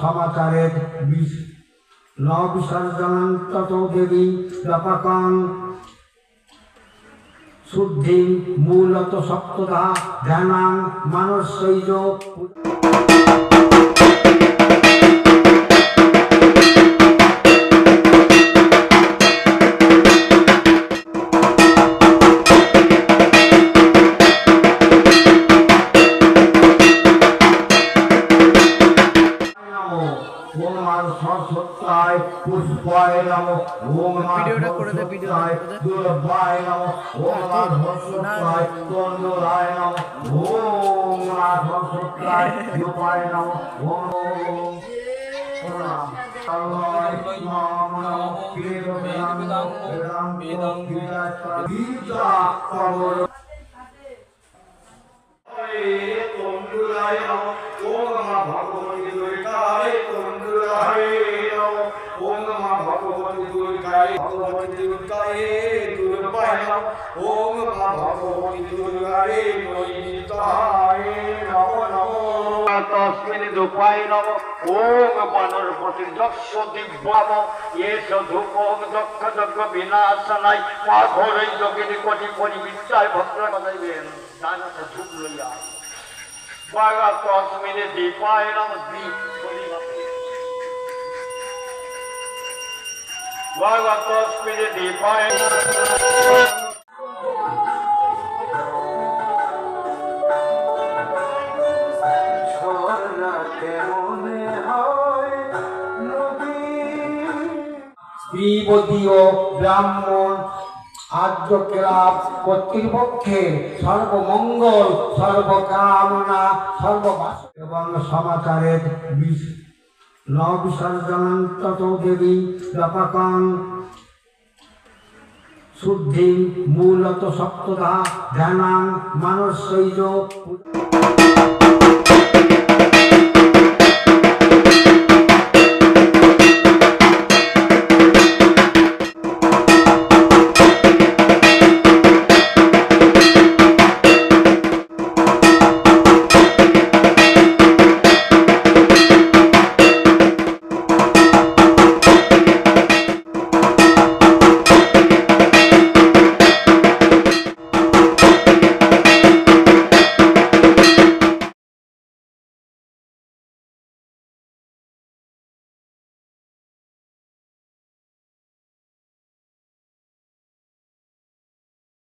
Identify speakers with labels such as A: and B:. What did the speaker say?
A: সমাচারের বিষ। ন বিসর্জনন্তত দেবী ব্যাপকং শুদ্ধি মূলত সপ্তধা ধ্যানাং মানসৈজ সরস্বতায় পুষ্পায় নম ওম
B: ভিডিওটা করে দে, ভিডিওটা।
A: দুর্বায় নম ওম সরস্বতায় তন্ডুরায় নম ওম সরস্বতায় রূপায় নম ওম গীতা
C: নম ভগবতী দুর্গায় ভগবতী দুর্গায় নম ওম নমঃ ভগবতী দুর্গায় নৈনিতায় নম নম তস্মিন দুপায় নম ওম বনরপতি যক্ষ দিব্যাম এস ধূপ যক্ষ যজ্ঞ বিনাশনায় মা ঘোরৈ যোগিনী কোটি পরিবিদ্যায় ভদ্র কথাইবেন দানাতে ধূপ লইয়া বাগা তস্মিনে দীপায় নম দীপ
A: ব্রাহ্মণ আর্য ক্লাব কর্তৃপক্ষে সর্বমঙ্গল সর্বকামনা সর্ববাস এবং সমাচারের বিষ ন তত দেবী ব্যাপকং শুদ্ধি মূলত সপ্তদা ধ্যানাং মানসৈজ